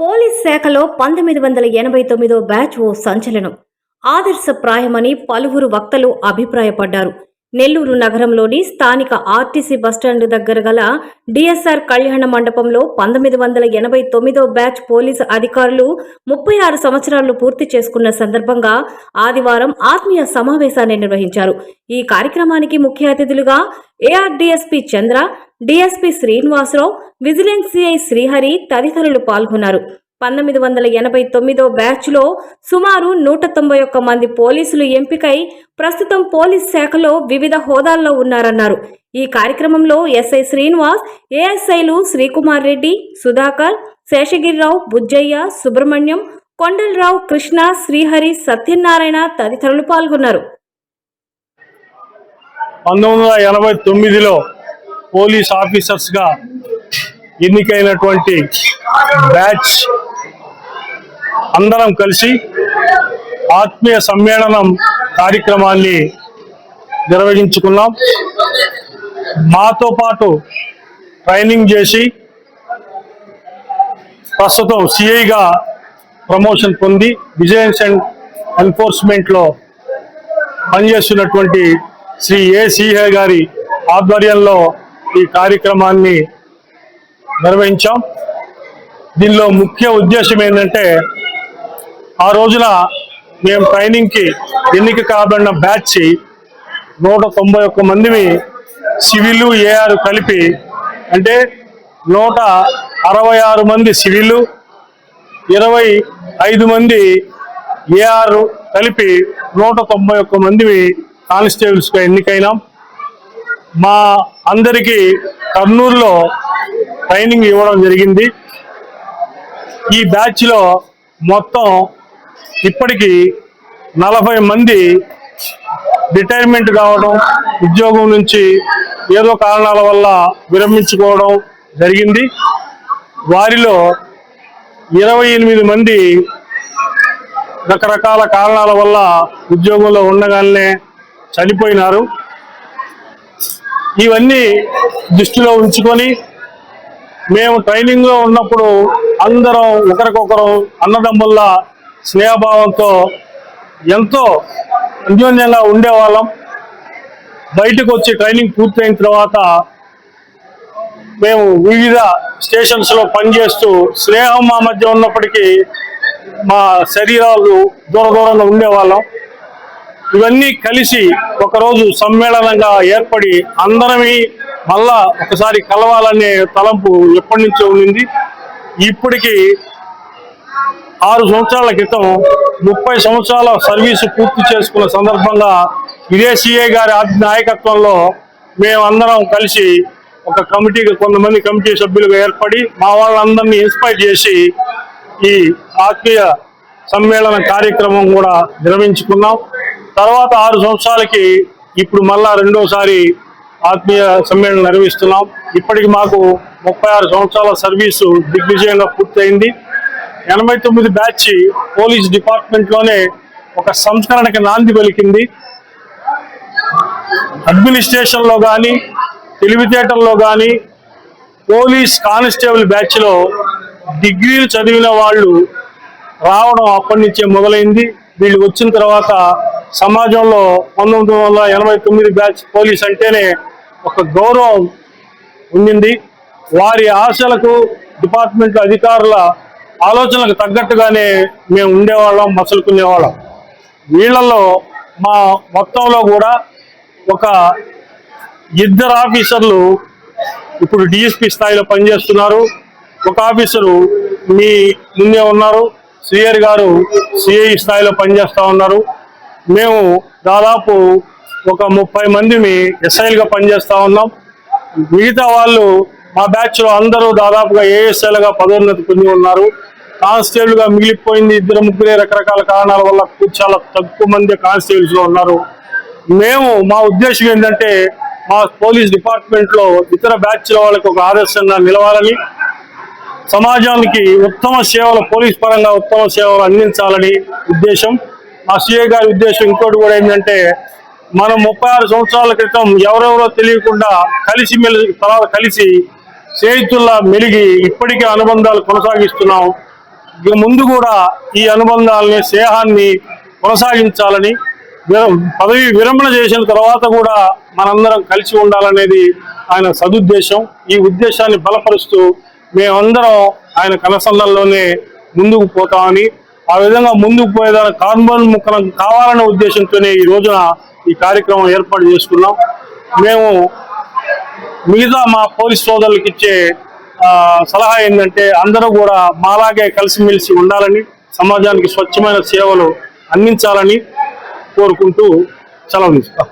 Police శాఖలో పంతొమ్మిది వందల ఎనభై తొమ్మిదో బ్యాచ్ ఓ సంచలనం. ఆదర్శప్రాయమని పలువురు వక్తలు అభిప్రాయపడ్డారు. నెల్లూరు నగరంలోని స్థానిక ఆర్టీసీ బస్టాండ్ దగ్గర గల డిఎస్ఆర్ కళ్యాణ మండపంలో పంతొమ్మిది వందల ఎనభై తొమ్మిదో బ్యాచ్ పోలీసు అధికారులు ముప్పై ఆరు సంవత్సరాలు పూర్తి చేసుకున్న సందర్భంగా ఆదివారం ఆత్మీయ సమావేశాన్ని నిర్వహించారు. ఈ కార్యక్రమానికి ముఖ్య అతిథులుగా ARDSP Chandra DSP Srinivasarao vigilance CI Srihari తదితరులు పాల్గొన్నారు. పంతొమ్మిది వందల ఎనభై తొమ్మిదో బ్యాచ్లో సుమారు నూట తొంభై ఒక్క మంది పోలీసులు ఎంపికై ప్రస్తుతం పోలీస్ శాఖలో వివిధ హోదాల్లో ఉన్నారన్నారు. ఈ కార్యక్రమంలో ఎస్ఐ శ్రీనివాస్ ఏఎస్ఐలు శ్రీకుమార్ రెడ్డి సుధాకర్ శేషగిరిరావు బుజ్జయ్య సుబ్రహ్మణ్యం కొండలరావు కృష్ణ శ్రీహరి సత్యనారాయణ తదితరులు పాల్గొన్నారు. పంతొమ్మిది వందల ఎనభై తొమ్మిదిలో పోలీస్ ఆఫీసర్స్గా ఎన్నికైనటువంటి బ్యాచ్ అందరం కలిసి ఆత్మీయ సమ్మేళనం కార్యక్రమాన్ని నిర్వహించుకున్నాం. మాతో పాటు ట్రైనింగ్ చేసి ప్రస్తుతం సిఐగా ప్రమోషన్ పొంది విజిలెన్స్ అండ్ ఎన్ఫోర్స్మెంట్లో పనిచేస్తున్నటువంటి శ్రీ ఏ సిహే గారి ఆధ్వర్యంలో ఈ కార్యక్రమాన్ని నిర్వహించాం. దీనిలో ముఖ్య ఉద్దేశం ఏంటంటే ఆ రోజున మేము ట్రైనింగ్కి ఎన్నిక కాబడిన బ్యాచ్ నూట తొంభై ఒక్క మందిని సివిల్ ఏఆర్ కలిపి అంటే నూట అరవై ఆరు మంది సివిల్ ఇరవై ఐదు మంది ఏఆర్ కలిపి నూట తొంభై ఒక్క మందిని కానిస్టేబుల్స్గా ఎన్నికైనాం. మా అందరికీ కర్నూలులో ట్రైనింగ్ ఇవ్వడం జరిగింది. ఈ బ్యాచ్లో మొత్తం ఇప్పటికి నలభై మంది రిటైర్మెంట్ కావడం ఉద్యోగం నుంచి ఏదో కారణాల వల్ల విరమించుకోవడం జరిగింది. వారిలో ఇరవై ఎనిమిది మంది రకరకాల కారణాల వల్ల ఉద్యోగంలో ఉండగానే చనిపోయినారు. ఇవన్నీ దృష్టిలో ఉంచుకొని మేము ట్రైనింగ్లో ఉన్నప్పుడు అందరం ఒకరికొకరు అన్నదమ్ముల్లా స్నేహభావంతో ఎంతో అన్యోన్యంగా ఉండేవాళ్ళం. బయటకు వచ్చి ట్రైనింగ్ పూర్తయిన తర్వాత మేము వివిధ స్టేషన్స్లో పనిచేస్తూ స్నేహం మా మధ్య ఉన్నప్పటికీ మా శరీరాలు దూర దూరంగా ఉండేవాళ్ళం. ఇవన్నీ కలిసి ఒకరోజు సమ్మేళనంగా ఏర్పడి అందరమీ మళ్ళా ఒకసారి కలవాలనే తలంపు ఎప్పటి నుంచో ఉండింది. ఇప్పటికీ ఆరు సంవత్సరాల క్రితం ముప్పై సంవత్సరాల సర్వీసు పూర్తి చేసుకున్న సందర్భంగా ఇదే గారి నాయకత్వంలో మేమందరం కలిసి ఒక కమిటీ కొంతమంది కమిటీ సభ్యులుగా ఏర్పడి మా వాళ్ళందరినీ ఇన్స్పైర్ చేసి ఈ ఆత్మీయ సమ్మేళన కార్యక్రమం కూడా నిర్వహించుకున్నాం. తర్వాత ఆరు సంవత్సరాలకి ఇప్పుడు మళ్ళా రెండోసారి ఆత్మీయ సమ్మేళనం నిర్వహిస్తున్నాం. ఇప్పటికి మాకు ముప్పై ఆరు సంవత్సరాల సర్వీసు దిగ్విజయంగా పూర్తయింది. ఎనభై తొమ్మిది బ్యాచ్ పోలీస్ డిపార్ట్మెంట్లోనే ఒక సంస్కరణకి నాంది పలికింది. అడ్మినిస్ట్రేషన్లో కానీ తెలివితేటల్లో కానీ పోలీస్ కానిస్టేబుల్ బ్యాచ్లో డిగ్రీలు చదివిన వాళ్ళు రావడం అప్పటి నుంచే మొదలైంది. వీళ్ళు వచ్చిన తర్వాత సమాజంలో పంతొమ్మిది వందల ఎనభై తొమ్మిది బ్యాచ్ పోలీస్ అంటేనే ఒక గౌరవం ఉండింది. వారి ఆశలకు డిపార్ట్మెంట్ అధికారుల ఆలోచనలకు తగ్గట్టుగానే మేము ఉండేవాళ్ళం మసులుకునేవాళ్ళం. వీళ్ళల్లో మా మొత్తంలో కూడా ఒక ఇద్దరు ఆఫీసర్లు ఇప్పుడు డిఎస్పి స్థాయిలో పనిచేస్తున్నారు. ఒక ఆఫీసరు మీ ముందే ఉన్నారు. సిఆర్ గారు సిఐ స్థాయిలో పనిచేస్తూ ఉన్నారు. మేము దాదాపు ఒక ముప్పై మందిని ఎస్ఐలుగా పనిచేస్తూ ఉన్నాం. మిగతా వాళ్ళు మా బ్యాచ్లో అందరూ దాదాపుగా ఏఎస్ఐలుగా పదోన్నతి పొంది ఉన్నారు. కానిస్టేబుల్గా మిగిలిపోయింది. ఇద్దరు ముగ్గురే రకరకాల కారణాల వల్ల చాలా తక్కువ మంది కానిస్టేబుల్స్లో ఉన్నారు. మేము మా ఉద్దేశం ఏంటంటే మా పోలీస్ డిపార్ట్మెంట్లో ఇతర బ్యాచ్ల వాళ్ళకి ఒక ఆదర్శంగా నిలవాలని సమాజానికి ఉత్తమ సేవలు పోలీస్ పరంగా ఉత్తమ సేవలు అందించాలని ఉద్దేశం. మా సీఏ గారి ఉద్దేశం ఇంకోటి కూడా ఏంటంటే మనం ముప్పై ఆరు సంవత్సరాల క్రితం ఎవరెవరో తెలియకుండా కలిసి మెలిసి తర్వాత కలిసి స్నేహితుల్లా మెలిగి ఇప్పటికే అనుబంధాలు కొనసాగిస్తున్నాం. ఇక ముందు కూడా ఈ అనుబంధాలని స్నేహాన్ని కొనసాగించాలని పదవి విరమణ చేసిన తర్వాత కూడా మనందరం కలిసి ఉండాలనేది ఆయన సదుద్దేశం. ఈ ఉద్దేశాన్ని బలపరుస్తూ మేమందరం ఆయన కనసందంలోనే ముందుకు పోతామని ఆ విధంగా ముందుకు పోయేదానికి కార్బన్ ముక్కలం కావాలనే ఉద్దేశంతోనే ఈ రోజున ఈ కార్యక్రమం ఏర్పాటు చేసుకున్నాం. మేము మిగతా మా పోలీస్ సోదరులకు ఇచ్చే సలహా ఏంటంటే అందరూ కూడా మాలాగే కలిసిమెలిసి ఉండాలని సమాజానికి స్వచ్ఛమైన సేవలు అందించాలని కోరుకుంటూ సెలవు తీసుకుంటాం